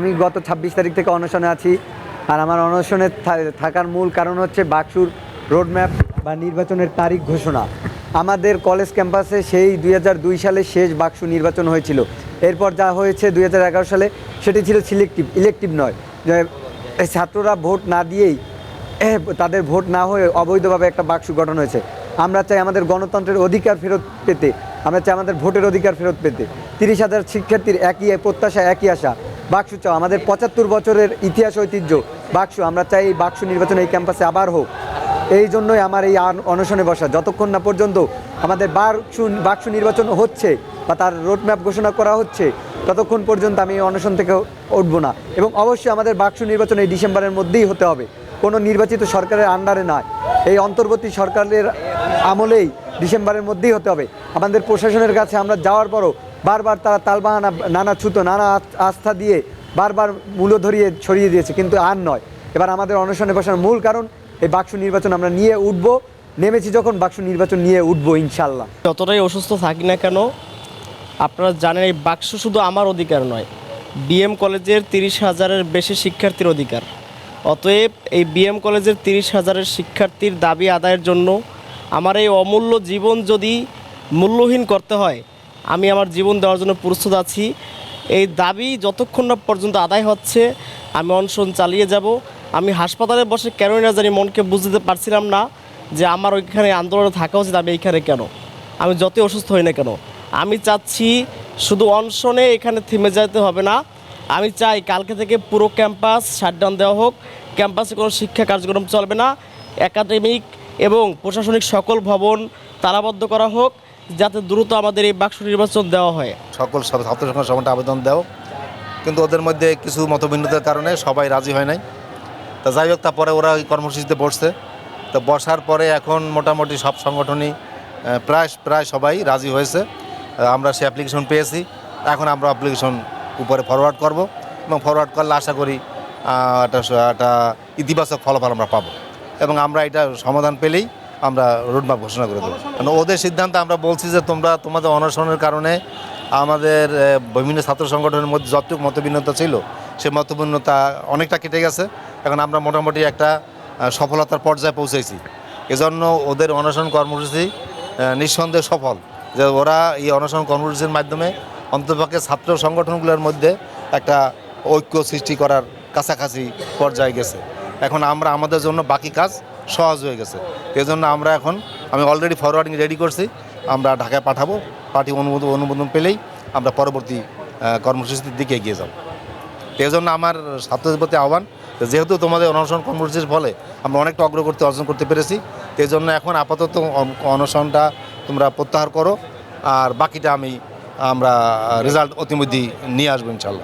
আমি গত ছাব্বিশ তারিখ থেকে অনশনে আছি আর আমার অনশনে থাকার মূল কারণ হচ্ছে বাকসুর রোডম্যাপ বা নির্বাচনের তারিখ ঘোষণা। আমাদের কলেজ ক্যাম্পাসে সেই দুই হাজার দুই সালে শেষ বাকসু নির্বাচন হয়েছিল। এরপর যা হয়েছে দুই হাজার এগারো সালে সেটি ছিল সিলেক্টিভ ইলেকটিভ নয়। ছাত্ররা ভোট না দিয়েই তাদের ভোট না হয়ে অবৈধভাবে একটা বাক্স গঠন হয়েছে। আমরা চাই আমাদের গণতন্ত্রের অধিকার ফেরত পেতে। আমরা চাই আমাদের ভোটের অধিকার ফেরত পেতে। তিরিশ হাজার শিক্ষার্থীর একই প্রত্যাশা, একই আশা। বাক্স চাও। আমাদের পঁচাত্তর বছরের ইতিহাস ঐতিহ্য। বাক্স, আমরা চাই এই বাক্স নির্বাচন এই ক্যাম্পাসে আবার হোক। এই জন্যই আমার এই অনশনে বসা। যতক্ষণ না পর্যন্ত আমাদের বাক্স বাক্স নির্বাচন হচ্ছে বা তার রোডম্যাপ ঘোষণা করা হচ্ছে, ততক্ষণ পর্যন্ত আমি অনশন থেকে উঠবো না। এবং অবশ্যই আমাদের বাক্স নির্বাচন এই ডিসেম্বরের মধ্যেই হতে হবে। কোনো নির্বাচিত সরকারের আন্ডারে নয়। এই অন্তর্বর্তী সরকারের আমলেই ডিসেম্বরের মধ্যেই হতে হবে। আমাদের প্রশাসনের কাছে আমরা যাওয়ার পরও বারবার তারা তালবাহানা, নানা ছুতো, নানা আস্থা দিয়ে বারবার মূল্য ধরিয়ে ছড়িয়ে দিয়েছে, কিন্তু আর নয়। এবার আমাদের অনশনে বসার মূল কারণ, এই বাক্স নির্বাচন আমরা নিয়ে উঠবো, নেমেছি যখন, বাক্স নির্বাচন নিয়ে উঠবো, ইনশাল্লাহ। যতটাই অসুস্থ থাকি না কেন, আপনারা জানেন এই বাক্স শুধু আমার অধিকার নয় বিএম কলেজের তিরিশ হাজারের বেশি শিক্ষার্থীর অধিকার। অতএব এই বিএম কলেজের তিরিশ হাজারের শিক্ষার্থীর দাবি আদায়ের জন্য আমার এই অমূল্য জীবন যদি মূল্যহীন করতে হয় আমি আমার জীবন দেওয়ার জন্য প্রস্তুত আছি। এই দাবি যতক্ষণ না পর্যন্ত আদায় হচ্ছে, আমি অনশন চালিয়ে যাব। আমি হাসপাতালে বসে কেনই না জানি মনকে বুঝতে পারছিলাম না যে আমার ওইখানে আন্দোলনে থাকা উচিত, আমি এইখানে কেন? আমি যতই অসুস্থ হই না কেন? আমি চাচ্ছি শুধু অনশনে এখানে থেমে যেতে হবে না। আমি চাই কালকে থেকে পুরো ক্যাম্পাস শাটডাউন দেওয়া হোক। ক্যাম্পাসে কোনো শিক্ষা কার্যক্রম চলবে না। একাডেমিক এবং প্রশাসনিক সকল ভবন তালাবদ্ধ করা হোক। যাতে দ্রুত আমাদের এই বাক্স নির্বাচন দেওয়া হয়। সকল ছাত্র সংখ্যা সমানটা আবেদন দাও। কিন্তু ওদের মধ্যে কিছু মতভিন্নতার কারণে সবাই রাজি হয় নাই। তা যাই হোক, তারপরে ওরা ওই কর্মসূচিতে বসছে। তো বসার পরে এখন মোটামুটি সব সংগঠনই প্রায় প্রায় সবাই রাজি হয়েছে। আমরা সে অ্যাপ্লিকেশন পেয়েছি। এখন আমরা অ্যাপ্লিকেশন উপরে ফরওয়ার্ড করব এবং ফরওয়ার্ড করলে আশা করি একটা একটা ইতিবাচক ফলাফল আমরা পাবো। এবং আমরা এটা সমাধান পেলেই আমরা রোডম্যাপ ঘোষণা করে দেবো। কারণ ওদের সিদ্ধান্তে আমরা বলছি যে তোমরা তোমাদের অনশনের কারণে আমাদের বিভিন্ন ছাত্র সংগঠনের মধ্যে যতটুকু মতভিন্নতা ছিল, সে মতভিন্নতা অনেকটা কেটে গেছে। এখন আমরা মোটামুটি একটা সফলতার পর্যায়ে পৌঁছেছি। এজন্য ওদের অনশন কর্মসূচি নিঃসন্দেহে সফল। যে ওরা এই অনশন কর্মসূচির মাধ্যমে অন্ততপক্ষে ছাত্র সংগঠনগুলোর মধ্যে একটা ঐক্য সৃষ্টি করার কাছাকাছি পর্যায়ে গেছে। এখন আমরা আমাদের জন্য বাকি কাজ সহজ হয়ে গেছে। এই জন্য আমরা এখন, আমি অলরেডি ফরওয়ার্ডিং রেডি করছি। আমরা ঢাকায় পাঠাবো পার্টি অনুমোদন অনুমোদন পেলেই আমরা পরবর্তী কর্মসূচির দিকে এগিয়ে যাব। এই জন্য আমার ছাত্রদের প্রতি আহ্বান যেহেতু তোমাদের অনশন কর্মসূচির ফলে আমরা অনেকটা অগ্রগতি অর্জন করতে পেরেছি এই জন্য এখন আপাতত অনশনটা তোমরা প্রত্যাহার করো। আর বাকিটা আমি, আমরা রেজাল্ট অতিমধ্যেই নিয়ে আসব ইনশাল্লাহ।